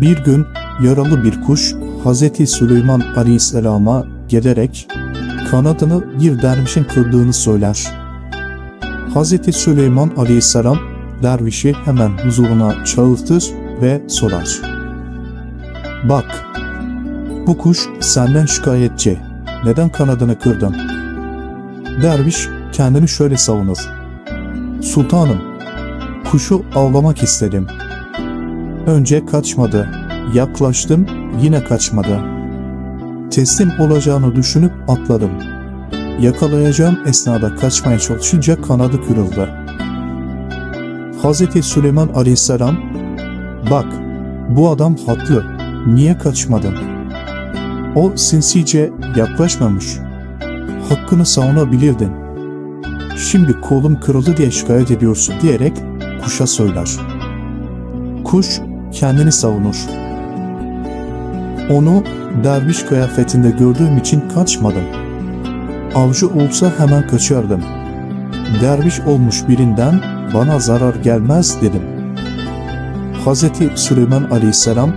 Bir gün yaralı bir kuş Hz. Süleyman Aleyhisselam'a gelerek kanadını bir dervişin kırdığını söyler. Hz. Süleyman Aleyhisselam dervişi hemen huzuruna çağırtır ve sorar. Bak, bu kuş senden şikayetçi. Neden kanadını kırdın? Derviş kendini şöyle savunur. Sultanım, kuşu avlamak istedim. Önce kaçmadı. Yaklaştım, yine kaçmadı. Teslim olacağını düşünüp atladım. Yakalayacağım esnada kaçmaya çalışınca kanadı kırıldı. Hz. Süleyman Aleyhisselam, bak bu adam haklı, niye kaçmadın? O sinsice yaklaşmamış. Hakkını savunabilirdin. Şimdi kolum kırıldı diye şikayet ediyorsun diyerek kuşa söyler. Kuş kendini savunur. Onu derviş kıyafetinde gördüğüm için kaçmadım. Avcı olsa hemen kaçardım. Derviş olmuş birinden bana zarar gelmez dedim. Hz. Süleyman Aleyhisselam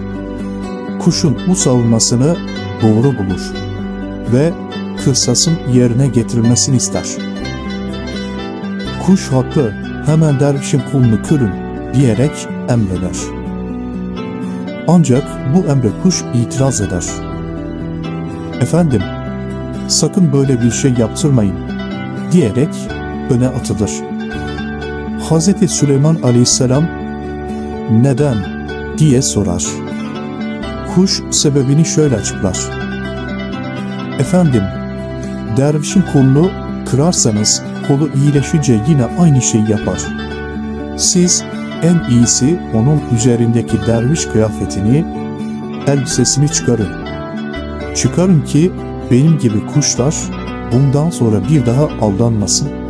kuşun bu savunmasını doğru bulur ve kırsasın yerine getirilmesini ister. Kuş haklı, hemen dervişin kolunu kırın diyerek emreder. Ancak bu emre kuş itiraz eder. Efendim, sakın böyle bir şey yaptırmayın diyerek öne atılır. Hz. Süleyman Aleyhisselam neden diye sorar. Kuş sebebini şöyle açıklar. Efendim, dervişin kolunu kırarsanız kolu iyileşince yine aynı şeyi yapar. Siz en iyisi onun üzerindeki derviş kıyafetini, elbisesini çıkarın. Çıkarın ki benim gibi kuşlar bundan sonra bir daha aldanmasın.